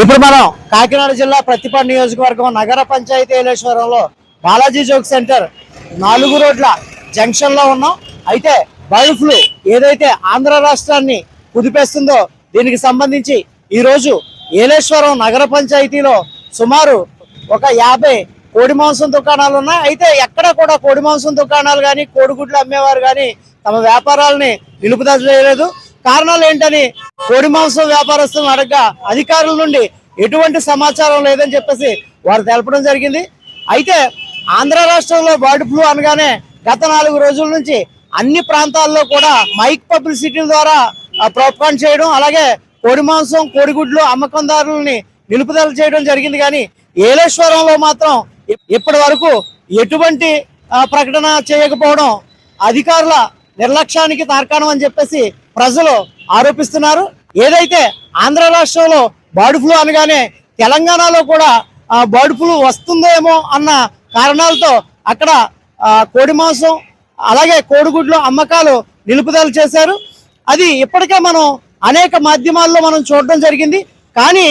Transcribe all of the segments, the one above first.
ఇప్పుడు మనం కాకినాడ జిల్లా ప్రతిపాడు నియోజకవర్గం నగర పంచాయతీ ఏలేశ్వరంలో బాలాజీ జోక్ సెంటర్ నాలుగు రోడ్ల జంక్షన్లో ఉన్నాం. అయితే బర్డ్ ఫ్లూ ఏదైతే ఆంధ్ర రాష్ట్రాన్ని కుదిపేస్తుందో దీనికి సంబంధించి ఈరోజు ఏలేశ్వరం నగర పంచాయతీలో సుమారు ఒక యాభై కోడి మాంసం దుకాణాలు ఉన్నాయి. అయితే ఎక్కడ కూడా కోడి మాంసం దుకాణాలు కానీ కోడిగుడ్లు అమ్మేవారు కానీ తమ వ్యాపారాలని నిలుపుదలేదు కారణాలు ఏంటని కోడి మాంసం వ్యాపారస్తులను అడగగా అధికారుల నుండి ఎటువంటి సమాచారం లేదని చెప్పేసి వారు తెలపడం జరిగింది. అయితే ఆంధ్ర రాష్ట్రంలో బర్డ్ ఫ్లూ అనగానే గత నాలుగు రోజుల నుంచి అన్ని ప్రాంతాల్లో కూడా మైక్ పబ్లిసిటీల ద్వారా ప్రోత్సాహం చేయడం అలాగే కోడి మాంసం కోడిగుడ్లు అమ్మకందారులని నిలుపుదల చేయడం జరిగింది. కానీ ఏలేశ్వరంలో మాత్రం ఇప్పటి వరకు ఎటువంటి ప్రకటన చేయకపోవడం అధికారుల నిర్లక్ష్యానికి తార్కాణం అని చెప్పేసి ప్రజలు ఆరోపిస్తున్నారు. ఏదైతే ఆంధ్ర రాష్ట్రంలో బర్డ్ ఫ్లూ అనగానే తెలంగాణలో కూడా బర్డ్ ఫ్లూ వస్తుందేమో అన్న కారణాలతో అక్కడ కోడి మాంసం అలాగే కోడిగుడ్లు అమ్మకాలు నిలుపుదల చేశారు. అది ఇప్పటికే మనం అనేక మాధ్యమాల్లో మనం చూడడం జరిగింది. కానీ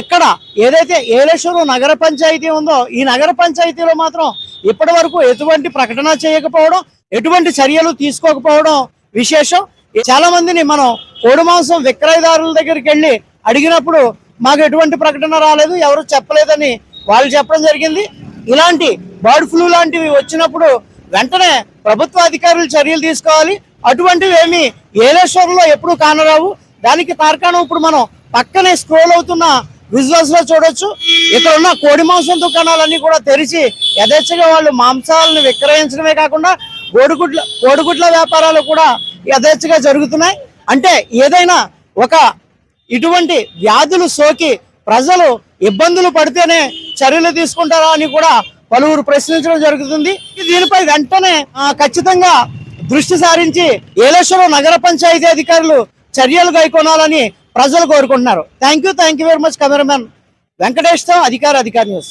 ఇక్కడ ఏదైతే ఏలేశ్వరం నగర పంచాయతీ ఉందో ఈ నగర పంచాయతీలో మాత్రం ఇప్పటి వరకు ఎటువంటి ప్రకటన చేయకపోవడం ఎటువంటి చర్యలు తీసుకోకపోవడం విశేషం. చాలా మందిని మనం కోడి మాంసం విక్రయదారుల దగ్గరికి వెళ్ళి అడిగినప్పుడు మాకు ఎటువంటి ప్రకటన రాలేదు ఎవరు చెప్పలేదని వాళ్ళు చెప్పడం జరిగింది. ఇలాంటి బర్డ్ ఫ్లూ లాంటివి వచ్చినప్పుడు వెంటనే ప్రభుత్వ అధికారులు చర్యలు తీసుకోవాలి. అటువంటివి ఏమి ఏలేశ్వరంలో ఎప్పుడు కానరావు. దానికి తార్కాణం ఇప్పుడు మనం పక్కనే స్క్రోల్ అవుతున్న విజువల్స్లో చూడొచ్చు. ఇక్కడ ఉన్న కోడి మాంసం దుకాణాలన్నీ కూడా తెరిచి యథేచ్ఛగా వాళ్ళు మాంసాలను విక్రయించడమే కాకుండా కోడిగుడ్ల కోడిగుడ్ల వ్యాపారాలు కూడా యథేచ్ఛగా జరుగుతున్నాయి. అంటే ఏదైనా ఒక ఇటువంటి వ్యాధులు సోకి ప్రజలు ఇబ్బందులు పడితేనే చర్యలు తీసుకుంటారా అని కూడా పలువురు ప్రశ్నించడం జరుగుతుంది. దీనిపై వెంటనే ఖచ్చితంగా దృష్టి సారించి ఏలేశ్వరం నగర పంచాయతీ అధికారులు చర్యలు గైకొనాలని ప్రజలు కోరుకుంటున్నారు. Thank you thank you very much cameraman వెంకటేష్తో అధికార అధికారి న్యూస్.